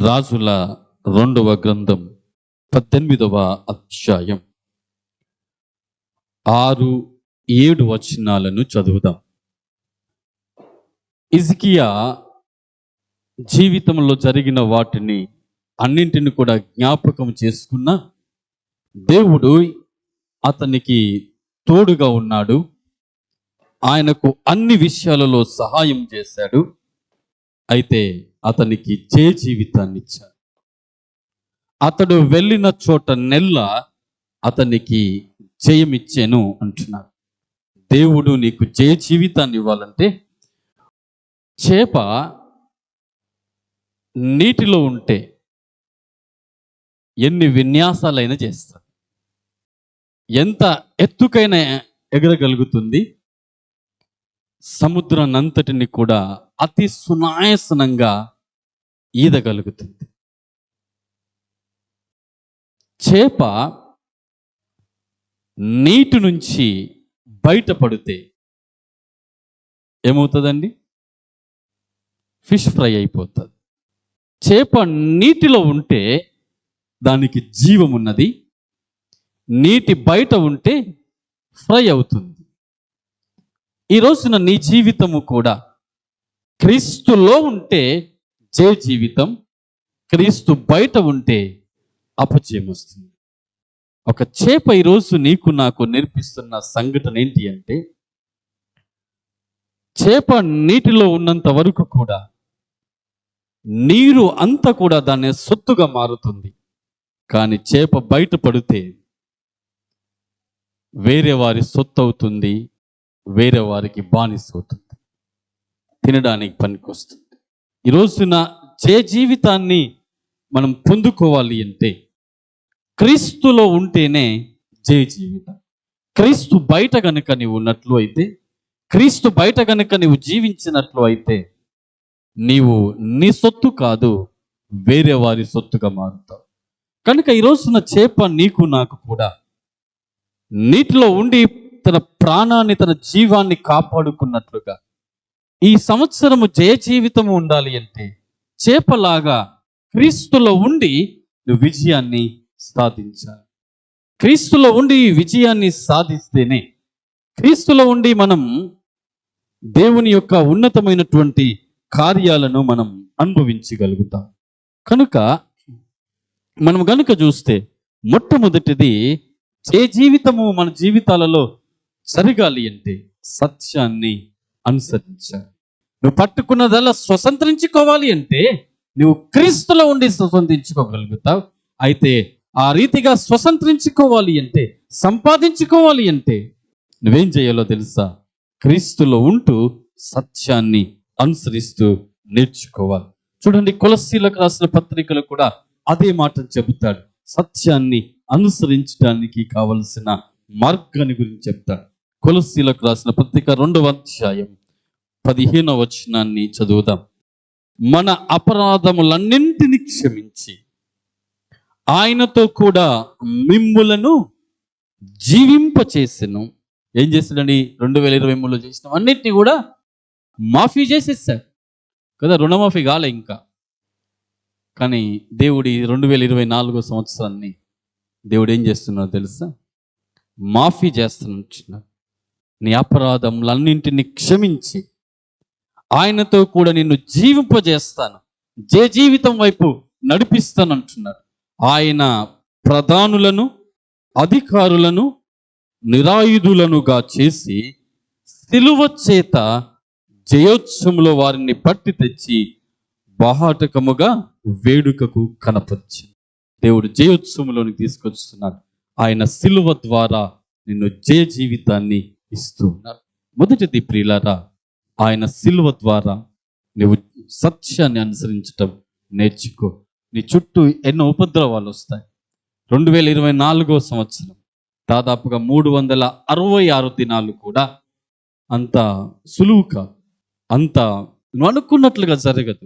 రాజుల రెండవ గ్రంథం పద్దెనిమిదవ అధ్యాయం. ఆరు ఏడు వచనాలను చదువుదాం. ఇజ్కియా జీవితంలో జరిగిన వాటిని అన్నింటిని కూడా జ్ఞాపకం చేసుకున్న దేవుడు అతనికి తోడుగా ఉన్నాడు. ఆయనకు అన్ని విషయాలలో సహాయం చేశాడు. అయితే అతనికి చే జీవితాన్ని ఇచ్చాడు అతడు వెళ్ళిన చోట నెల్ల అతనికి జయమిచ్చాను అంటున్నారు దేవుడు నీకు జయ జీవితాన్ని ఇవ్వాలంటే చేప నీటిలో ఉంటే ఎన్ని విన్యాసాలైనా చేస్తారు ఎంత ఎత్తుకైనా ఎగరగలుగుతుంది. సముద్రాన్నంతటిని కూడా అతి సునాయసనంగా ఈదగలుగుతుంది. చేప నీటి నుంచి బయటపడితే ఏమవుతుందండి? ఫిష్ ఫ్రై అయిపోతుంది. చేప నీటిలో ఉంటే దానికి జీవం ఉన్నది. నీటి బయట ఉంటే ఫ్రై అవుతుంది. ఈ రోజున నీ జీవితము కూడా క్రీస్తులో ఉంటే జయ జీవితం క్రీస్తు బయట ఉంటే అపజయం వస్తుంది. ఒక చేప ఈరోజు నీకు నాకు నేర్పిస్తున్న సంఘటన ఏంటి అంటే చేప నీటిలో ఉన్నంత వరకు కూడా నీరు అంతా కూడా దాన్ని సొత్తుగా మారుతుంది. కానీ చేప బయట పడితే వేరే వారి సొత్తు అవుతుంది వేరే వారికి బానిస అవుతుంది. తినడానికి పనికొస్తుంది. ఈ రోజున జే జీవితాన్ని మనం పొందుకోవాలి అంటే క్రీస్తులో ఉంటేనే జయ జీవితం. క్రీస్తు బయట కనుక నీవు ఉన్నట్లు అయితే క్రీస్తు బయట కనుక నీవు జీవించినట్లు అయితే నీవు నీ సొత్తు కాదు వేరే వారి సొత్తుగా మారుతావు. కనుక ఈ చేప నీకు నాకు కూడా నీటిలో ఉండి తన ప్రాణాన్ని తన జీవాన్ని కాపాడుకున్నట్లుగా ఈ సంవత్సరము జయ జీవితము ఉండాలి అంటే చేపలాగా క్రీస్తులో ఉండి నువ్వు విజయాన్ని సాధించాలి. క్రీస్తులో ఉండి ఈ విజయాన్ని సాధిస్తేనే క్రీస్తులో ఉండి మనం దేవుని యొక్క ఉన్నతమైనటువంటి కార్యాలను మనం అనుభవించగలుగుతాం. కనుక మనం కనుక చూస్తే మొట్టమొదటిది ఏ జీవితము మన జీవితాలలో జరగాలి అంటే సత్యాన్ని అనుసరించాలి నువ్వు పట్టుకున్నదల్లా స్వతంత్రించుకోవాలి అంటే నువ్వు క్రీస్తులో ఉండి స్వతంత్రించుకోగలుగుతావు. అయితే ఆ రీతిగా స్వతంత్రించుకోవాలి అంటే సంపాదించుకోవాలి అంటే నువ్వేం చేయాలో తెలుసా? క్రీస్తులో ఉంటూ సత్యాన్ని అనుసరిస్తూ నేర్చుకోవాలి. చూడండి కులశీలకు రాసిన పత్రికలు కూడా అదే మాట చెబుతాడు. సత్యాన్ని అనుసరించడానికి కావలసిన మార్గాన్ని గురించి చెప్తాడు. కులశీలకు రాసిన పత్రిక రెండవ అధ్యాయం. పదిహేనవ వచనాన్ని చదువుదాం. మన అపరాధములన్నింటిని క్షమించి ఆయనతో కూడా మిమ్ములను జీవింపచేసెను. ఏం చేశాడని రెండు వేల ఇరవై మూడులో చేసిన అన్నిటినీ కూడా మాఫీ చేసేసాడు కదా రుణమాఫీ కాలే ఇంకా. కానీ దేవుడి రెండు వేల ఇరవై నాలుగో సంవత్సరాన్ని దేవుడు ఏం చేస్తున్నాడో తెలుసా? మాఫీ చేస్తున్నట్టున్నాడు నీ అపరాధములన్నింటినీ క్షమించి ఆయనతో కూడా నిన్ను జీవింపజేస్తాను. జే జీవితం వైపు నడిపిస్తాను అంటున్నారు ఆయన ప్రధానులను అధికారులను నిరాయుధులనుగా చేసి సిలువ చేత జయోత్సవంలో వారిని పట్టి తెచ్చి బాహాటకముగా వేడుకకు కనపరిచి దేవుడు జయోత్సవంలోనికి తీసుకొస్తున్నాడు ఆయన సిలువ ద్వారా నిన్ను జయ జీవితాన్ని ఇస్తూ ఉన్నారు. మొదటిది ప్రియులారా ఆయన సిలువ ద్వారా నువ్వు సత్యాన్ని అనుసరించటం నేర్చుకో. నీ చుట్టూ ఎన్నో ఉపద్రవాలు వస్తాయి. రెండు వేల ఇరవై నాలుగో సంవత్సరం దాదాపుగా మూడు వందల అరవై ఆరు దినాలు కూడా అంత సులువు కాదు. అంత నువ్వు అనుకున్నట్లుగా జరగదు.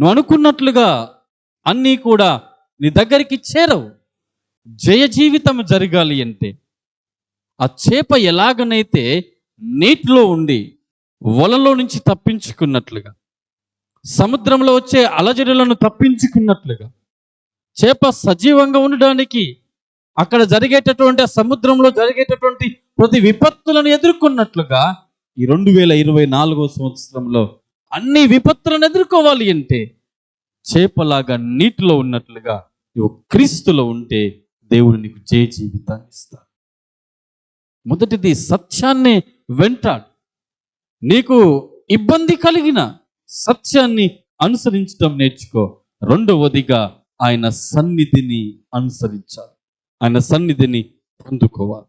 నువ్వు అనుకున్నట్లుగా అన్నీ కూడా నీ దగ్గరికి చేరవు. జయ జీవితం జరగాలి అంటే ఆ చేప ఎలాగనైతే నీటిలో ఉండి వలలో నుంచి తప్పించుకున్నట్లుగా సముద్రంలో వచ్చే అలజడులను తప్పించుకున్నట్లుగా చేప సజీవంగా ఉండడానికి అక్కడ జరిగేటటువంటి ఆ సముద్రంలో జరిగేటటువంటి ప్రతి విపత్తులను ఎదుర్కొన్నట్లుగా ఈ రెండు వేల ఇరవై నాలుగో సంవత్సరంలో అన్ని విపత్తులను ఎదుర్కోవాలి అంటే చేపలాగా నీటిలో ఉన్నట్లుగా నువ్వు క్రీస్తులో ఉంటే దేవుడు నీకు జయ జీవితాన్ని ఇస్తాడు. మొదటిది సత్యాన్ని వెంటాడు. నీకు ఇబ్బంది కలిగిన సత్యాన్ని అనుసరించడం నేర్చుకో. రెండవదిగా ఆయన సన్నిధిని అనుసరించాలి. ఆయన సన్నిధిని పొందుకోవాలి.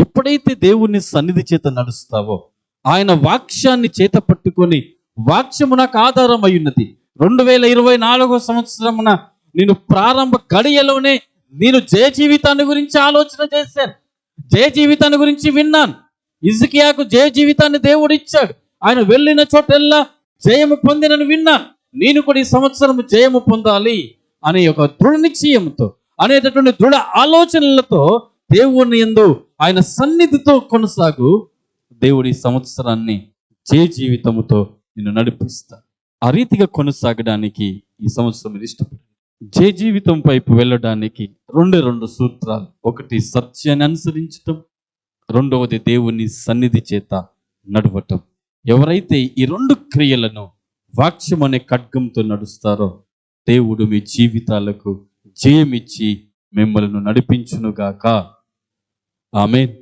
ఎప్పుడైతే దేవుని సన్నిధి చేత నడుస్తావో ఆయన వాక్యాన్ని చేత పట్టుకొని వాక్యము నాకు ఆధారం అయి ఉన్నది రెండు వేల ఇరవై నాలుగో సంవత్సరమున నేను ప్రారంభ గడియలోనే నేను జయ జీవితాన్ని గురించి ఆలోచన చేశాను. జయ జీవితాన్ని గురించి విన్నాను. ఇజకియాకు జయ జీవితాన్ని దేవుడు ఇచ్చాడు. ఆయన వెళ్ళిన చోటెల్లా జయము పొందినని విన్నా నేను కూడా ఈ సంవత్సరం జయము పొందాలి అనే ఒక దృఢ నిశ్చయంతో అనేటటువంటి దృఢ ఆలోచనలతో దేవుణ్ణి ఎందు ఆయన సన్నిధితో కొనసాగు. దేవుడి సంవత్సరాన్ని జయ జీవితముతో నిన్ను నడిపిస్తా. ఆ రీతిగా కొనసాగడానికి ఈ సంవత్సరం మీరు ఇష్టపడి జయ జీవితం వైపు వెళ్ళడానికి రెండు రెండు సూత్రాలు. ఒకటి సత్యాన్ని అనుసరించటం. రెండవది దేవుని సన్నిధి చేత నడవటం. ఎవరైతే ఈ రెండు క్రియలను వాక్యం అనే ఖడ్గంతో నడుస్తారో దేవుడు మీ జీవితాలకు జయమిచ్చి మిమ్మల్ని నడిపించునుగాక. ఆమె